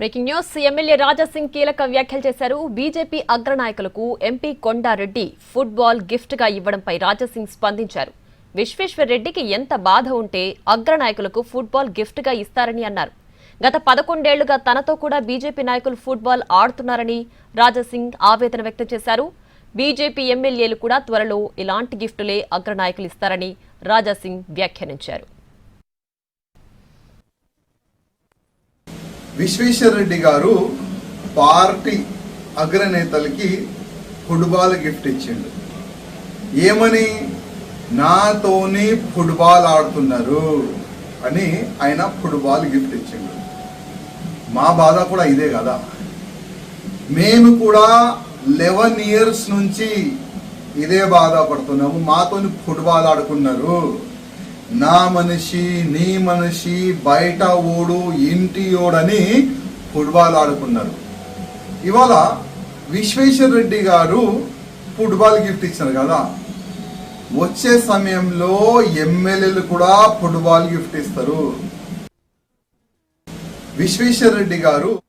Breaking news. MLA Raja Singh కీలక వ్యాఖ్యలు చేశారు. బీజేపీ అగ్రనాయకులకు ఎంపీ కొండారెడ్డి ఫుట్బాల్ గిఫ్ట్గా ఇవ్వడంపై రాజాసింగ్ స్పందించారు. విశ్వేశ్వర్ రెడ్డికి ఎంత బాధ ఉంటే అగ్రనాయకులకు ఫుట్బాల్ గిఫ్ట్గా ఇస్తారని అన్నారు. గత పదకొండేళ్ళుగా తనతో కూడా బీజేపీ నాయకులు ఫుట్బాల్ ఆడుతున్నారని రాజాసింగ్ ఆవేదన వ్యక్తం చేశారు. బీజేపీ ఎమ్మెల్యేలు కూడా త్వరలో ఇలాంటి గిఫ్టులే అగ్రనాయకులు ఇస్తారని రాజాసింగ్ వ్యాఖ్యానించారు. విశ్వేశ్వర రెడ్డి గారు పార్టీ అగ్రనేతలకి ఫుట్బాల్ గిఫ్ట్ ఇచ్చిండు. ఏమని? నాతోని ఫుట్బాల్ ఆడుతున్నారు అని ఆయన ఫుట్బాల్ గిఫ్ట్ ఇచ్చిండు. మా బాధ కూడా ఇదే కదా. మేము కూడా లెవెన్ ఇయర్స్ నుంచి ఇదే బాధపడుతున్నాము. మాతోని ఫుట్బాల్ ఆడుకున్నారు. నా మనిషి నీ మనిషి బయట ఓడు ఇంటి ఓడని ఫుట్బాల్ ఆడుకున్నారు. ఇవాళ విశ్వేశ్వర రెడ్డి గారు ఫుట్బాల్ గిఫ్ట్ ఇచ్చారు కదా. వచ్చే సమయంలో ఎమ్మెల్యేలు కూడా ఫుట్బాల్ గిఫ్ట్ ఇస్తారు. విశ్వేశ్వర రెడ్డి గారు